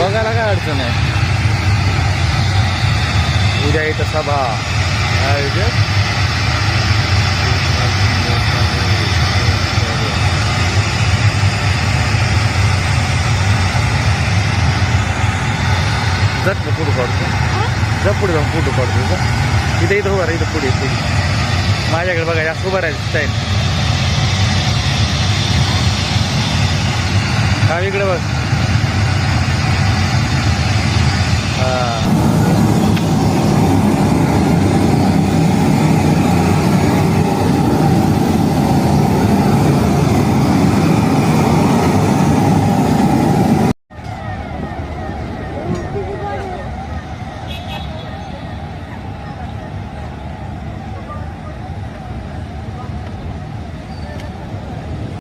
बघायला काय अडचण आहे? उद्या इथं सभा. आयोजन जग फोटो काढतो जा पुढे जाऊन फोटो काढतो का? इथं इथं उभा राहा इथं पुढे पुढे माझ्याकडे बघा जास्त उभा राहायचं टाईम हा इकडे बघ.